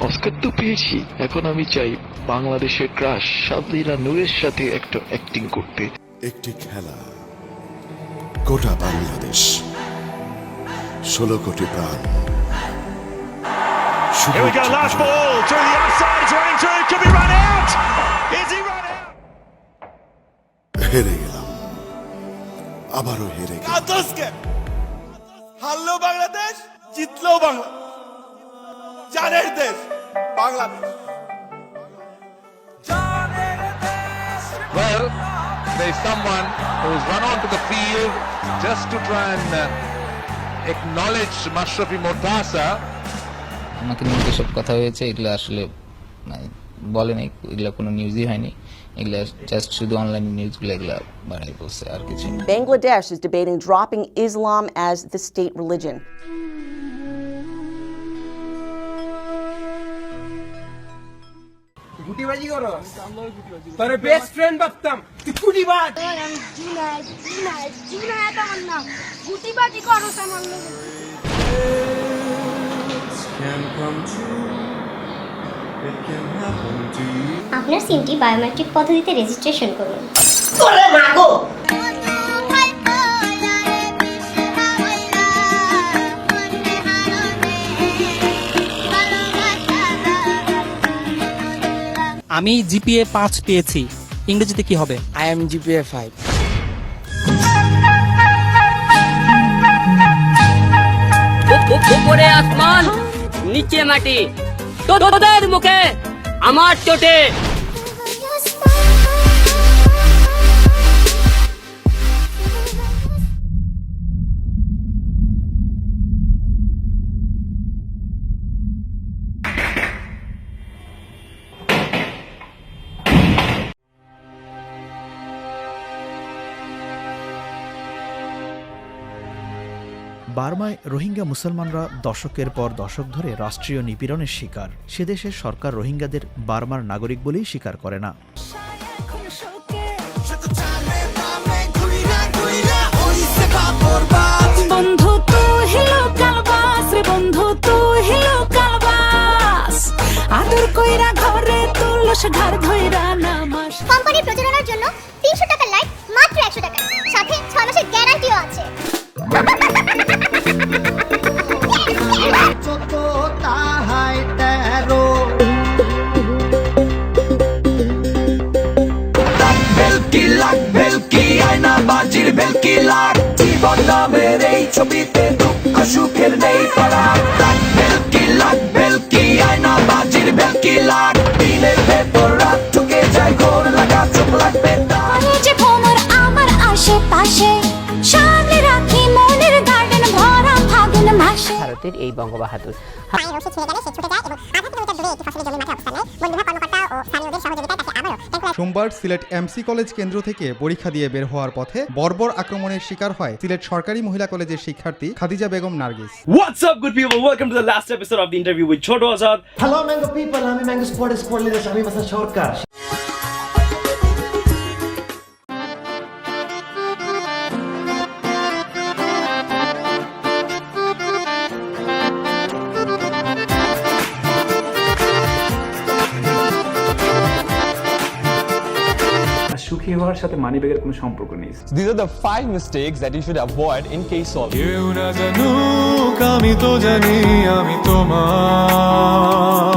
Oscar তো পেয়েছি। এখন আমি চাই বাংলাদেশের ক্রাশ সাবলীলা নূরের সাথে একটা অ্যাক্টিং করতে। একটি খেলা। গোটা বাংলাদেশ। ষোলো কোটি প্রাণ। Here we go, last ball through the outside, it's running through, could be run out. Is he run out? হেরে গেলাম। আবারও হেরে গেলাম। হারলেও বাংলাদেশ জিতলেও বাংলাদেশ। জানের দেশ Bangladesh Well, there's someone who's run onto the field just to try and uh, acknowledge Mashrafi Mortasa. আমাকে নিয়ে যেসব কথা হয়েছে এগুলো আসলে মানে বলে নাই এগুলো কোনো নিউজই হয়নি এগুলো জাস্ট শুধু অনলাইন নিউজগুলো এগুলো বাড়াই বলছে আর কিছু না Bangladesh is debating dropping Islam as the state religion. করো। তোর বেস্ট ফ্রেন্ড ভাবতাম। তুই গুটিবাজ। জুনায়েদ জুনায়েদ জুনায়েদ আমার নাম। গুটিবাজি করো আমার লোক আপনার সিমটি বায়োমেট্রিক পদ্ধতিতে রেজিস্ট্রেশন করুন। আমি জিপিএ পাঁচ পেয়েছি। ইংরেজিতে কি হবে? আই এম জিপিএ ফাইভ উপরে আসমান নিচে মাটি। তোদের মুখে আমার চোটে। বার্মায় রোহিঙ্গা মুসলমানরা দশকের পর দশক ধরে রাষ্ট্রীয় নিপীড়নের শিকার। সে দেশের সরকার রোহিঙ্গাদের বার্মার নাগরিক বলেই স্বীকার করে না। বন্ধু তুই হিলো কালবাস রে me de chopite. তাকে আবারও ক্যালকুলেট সোমবার সিলেট এমসি কলেজ কেন্দ্র থেকে পরীক্ষা দিয়ে বের হওয়ার পথে বর্বর আক্রমণের শিকার হয় সিলেট সরকারি মহিলা কলেজের শিক্ষার্থী Khadija Begum Nargis. What's up good people? Welcome to the last episode of the interview with Choto Azad. Hello mango people আমি ম্যাঙ্গো লিডার আমি মাসা সরকার সুখী হওয়ার সাথে মানিব্যাগের কোনো সম্পর্ক নেই These are the five mistakes that you should avoid in case of. কেউ না জানুক আমি তো জানি আমি তোমার